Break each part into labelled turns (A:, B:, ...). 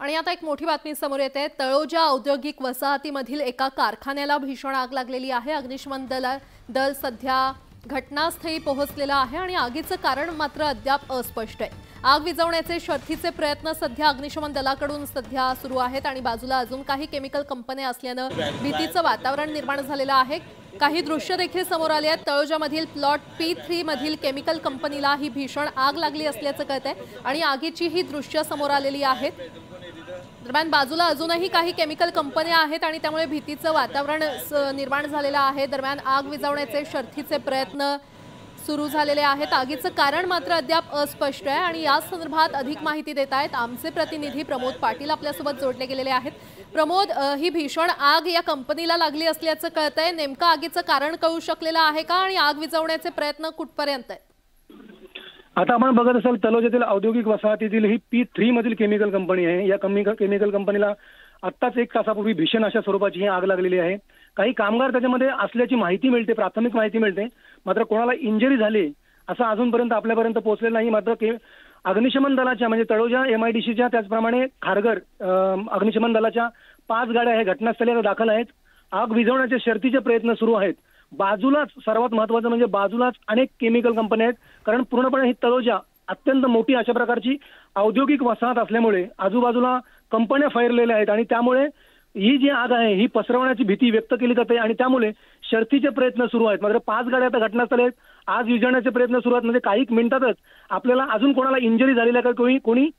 A: आणि आता एक मोठी बातमी समोर येते. तळोजा औद्योगिक वसाहतीमधील एका कारखान्याला भीषण आग लागलेली आहे. अग्निशमन दल दल सध्या घटनास्थळी पोहोचलेलं आहे आणि आगीचं कारण मात्र अद्याप अस्पष्ट आहे. आग विझवण्याचे शर्थीचे प्रयत्न सध्या अग्निशमन दलाकडून सध्या सुरू आहेत आणि बाजूला अजून काही केमिकल कंपन्या असल्यानं भीतीचं वातावरण निर्माण झालेलं आहे. काही दृश्य देखील समोर आले आहेत. तळोजामधील प्लॉट पी थ्री मधील केमिकल कंपनीला ही भीषण आग लागली असल्याचं कळत आहे आणि आगीची ही दृश्य समोर आलेली आहेत. दरम्यान बाजूला अजूनही काही केमिकल कंपन्या आहेत आणि त्यामुळे भीतीचं वातावरण स- निर्माण झालेलं आहे. दरम्यान आग विझवण्याचे शर्थीचे प्रयत्न सुरू झालेले आहेत. आगीचं कारण मात्र अद्याप अस्पष्ट आहे आणि या संदर्भात अधिक माहिती देत आहेत आमचे प्रतिनिधी प्रमोद पाटील आपल्यासोबत जोडले गेलेले आहेत. प्रमोद ही भीषण आग या कंपनीला लागली असल्याचं कळतंय. नेमकं आगीचं कारण कळू शकलेलं आहे का? आणि आग विझवण्याचे प्रयत्न कुठपर्यंत आहेत?
B: आता आपण बघत असाल तलोजातील औद्योगिक वसाहतीतील ही पी थ्री मधील केमिकल कंपनी आहे. या केमिकल कंपनीला आत्ताच एक तासापूर्वी भीषण अशा स्वरूपाची ही आग लागलेली आहे. काही कामगार त्याच्यामध्ये असल्याची माहिती मिळते प्राथमिक माहिती मिळते. मात्र कोणाला इंजरी झाली असं अजूनपर्यंत आपल्यापर्यंत पोहोचलेलं नाही. मात्र के अग्निशमन दलाच्या म्हणजे तळोजा एमआयडीसीच्या त्याचप्रमाणे खारघर अग्निशमन दलाच्या पाच गाड्या हे घटनास्थळी दाखल आहेत. आग विझवण्याचे शर्तीचे प्रयत्न सुरू आहेत. बाजूलाच सर्वात महत्वाचं म्हणजे बाजूलाच अनेक केमिकल कंपन्या आहेत. कारण पूर्णपणे ही तळोजा अत्यंत मोठी अशा प्रकारची औद्योगिक वसाहत असल्यामुळे आजूबाजूला कंपन्या फैरलेल्या आहेत आणि त्यामुळे ही जी आग आहे ही पसरवण्याची भीती व्यक्त केली जाते आणि त्यामुळे शर्थीचे प्रयत्न सुरू आहेत. मात्र पाच गाड्या आता घटनास्थळी आहेत. आज विझण्याचे प्रयत्न सुरू आहेत. म्हणजे काही मिनिटातच आपल्याला अजून कोणाला इंजरी झालेली आहे का? कोणी कोणी?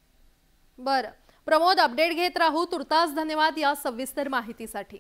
A: बरं. प्रमोद अपडेट घेत राहू. तुर्तास धन्यवाद या सविस्तर माहितीसाठी.